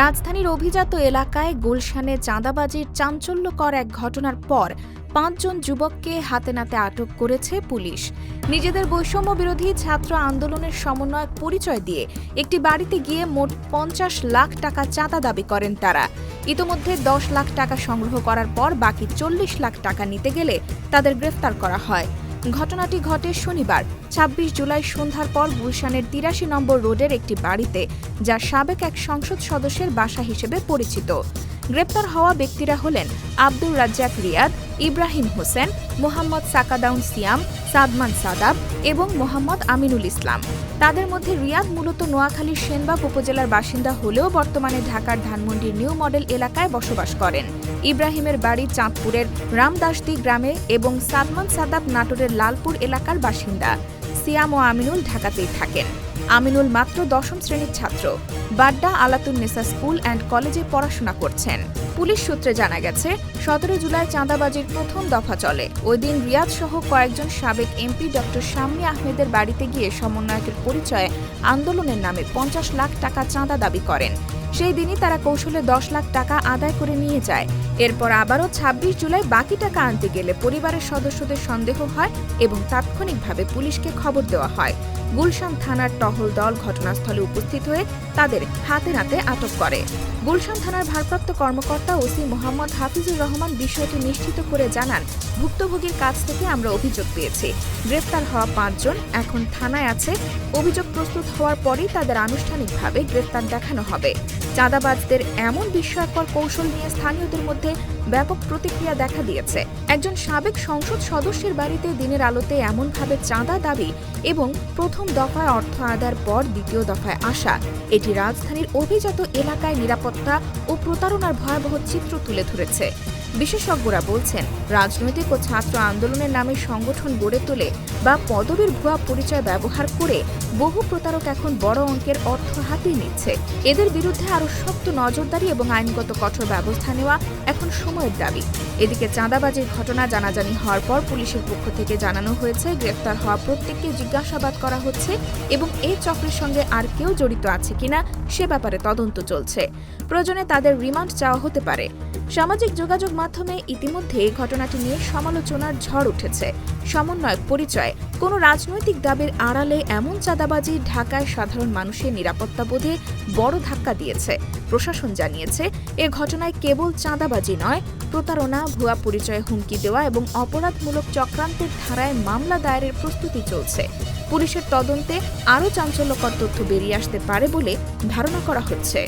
রাজধানীর অভিজাত এলাকায় গুলশানে চাঁদাবাজির চাঞ্চল্যকর এক ঘটনার পর পাঁচজন যুবককে হাতে নাতে আটক করেছে পুলিশ। নিজেদের বৈষম্য বিরোধী ছাত্র আন্দোলনের সমন্বয়ক পরিচয় দিয়ে একটি বাড়িতে গিয়ে মোট পঞ্চাশ লাখ টাকা চাঁদা দাবি করেন তারা। ইতোমধ্যে দশ লাখ টাকা সংগ্রহ করার পর বাকি চল্লিশ লাখ টাকা নিতে গেলে তাদের গ্রেফতার করা হয়। ঘটনাটি ঘটে শনিবার ২৬ জুলাই সন্ধ্যার পর গুলশানের তিরাশি নম্বর রোডের একটি বাড়িতে, যা সাবেক এক সংসদ সদস্যের বাসা হিসেবে পরিচিত। গ্রেপ্তার হওয়া ব্যক্তিরা হলেন আব্দুর রাজ্জাক রিয়াদ ইব্রাহিম হোসেন, মোহাম্মদ সাকাদাউন সিয়াম, সাদমান সাদাব এবং মোহাম্মদ আমিনুল ইসলাম। তাদের মধ্যে রিয়াদ মূলত নোয়াখালীর সেনবাগ উপজেলার বাসিন্দা হলেও বর্তমানে ঢাকার ধানমন্ডির নিউ মডেল এলাকায় বসবাস করেন। ইব্রাহিমের বাড়ি চাঁদপুরের রামদাসদি গ্রামে এবং সাদমান সাদাব নাটোরের লালপুর এলাকার বাসিন্দা। সিয়াম ও আমিনুল ঢাকাতেই থাকেন। আমিনুল মাত্র দশম শ্রেণির ছাত্র। বাড্ডা আলাতুন নেসা স্কুল অ্যান্ড কলেজে পড়াশোনা করছেন। পুলিশ সূত্রে জানা গেছে, সতেরো জুলাই চাঁদাবাজির প্রথম দফা চলে। ওই দিন রিয়াদ সহ কয়েকজন সাবেক এমপি ডক্টর শাম্মী আহমেদের বাড়িতে গিয়ে সমন্বয়কের পরিচয়ে আন্দোলনের নামে পঞ্চাশ লাখ টাকা চাঁদা দাবি করেন। সেই দিনই তারা কৌশলে দশ লাখ টাকা আদায় করে নিয়ে যায়। এরপর আবারও ২৬ জুলাই বাকি টাকা আনতে গেলে পরিবারের সদস্যদের সন্দেহ হয় এবং তাৎক্ষণিকভাবে পুলিশকে খবর দেওয়া হয়। গুলশান থানার টহল দল ঘটনাস্থলে উপস্থিত হয়ে তাদের হাতে নাতে আটক করে। গুলশান থানার ভারপ্রাপ্ত কর্মকর্তা ওসি মোহাম্মদ হাফিজুর রহমান বিষয়টি নিশ্চিত করে জানান, ভুক্তভোগীর কাছ থেকে আমরা অভিযোগ পেয়েছি। গ্রেফতার হওয়া পাঁচজন এখন থানায় আছে। অভিযোগ প্রস্তুত হওয়ার পরেই তাদের আনুষ্ঠানিকভাবে গ্রেফতার দেখানো হবে। চাঁদাবাজদের এমন বিস্ময়কর কৌশল নিয়ে স্থানীয়দের মধ্যে ব্যাপক প্রতিক্রিয়া দেখা দিয়েছে। একজন সাবেক সংসদ সদস্যের বাড়িতে দিনের আলোতে এমনভাবে চাঁদা দাবি এবং প্রথম দফায় অর্থ আদার পর দ্বিতীয় দফায় আসা। এটি রাজধানীর অভিজাত এলাকায় নিরাপত্তা ও প্রতারণার ভয়াবহ চিত্র তুলে ধরেছে। বিশেষজ্ঞরা বলছেন, রাজনৈতিক ও ছাত্র আন্দোলনের নামে সংগঠন গড়ে তোলে বা পদবীর ভুয়া পরিচয় ব্যবহার করে বহু প্রতারক এখন বড় অঙ্কের অর্থ হাতিয়ে নিচ্ছে। এদের বিরুদ্ধে আরও শক্ত নজরদারি এবং আইনগত কঠোর ব্যবস্থা নেওয়া এখন সময়ের দাবি। এদিকে চাঁদাবাজির ঘটনা জানাজানি হওয়ার পর পুলিশের পক্ষ থেকে জানানো হয়েছে, গ্রেফতার হওয়া প্রত্যেককে জিজ্ঞাসাবাদ করা হচ্ছে এবং এই চক্রের সঙ্গে আর কেউ জড়িত আছে কিনা সে ব্যাপারে তদন্ত চলছে। প্রয়োজনে তাদের রিমান্ড চাওয়া হতে পারে। সামাজিক যোগাযোগ মাধ্যমে ইতিমধ্যে ঘটনাটি নিয়ে সমালোচনার ঝড় উঠেছে। সমন্বয়ক পরিচয়, কোনো রাজনৈতিক দাবির আড়ালে এমন চাঁদাবাজি ঢাকায় সাধারণ মানুষের নিরাপত্তা বোধে বড় ধাক্কা দিয়েছে। প্রশাসন জানিয়েছে, এ ঘটনায় কেবল চাঁদাবাজি নয়, প্রতারণা, ভুয়া পরিচয়ে হুমকি দেওয়া এবং অপরাধমূলক চক্রান্তের ধারায় মামলা দায়েরের প্রস্তুতি চলছে। পুলিশের তদন্তে আরও চাঞ্চল্যকর তথ্য বেরিয়ে আসতে পারে বলে ধারণা করা হচ্ছে।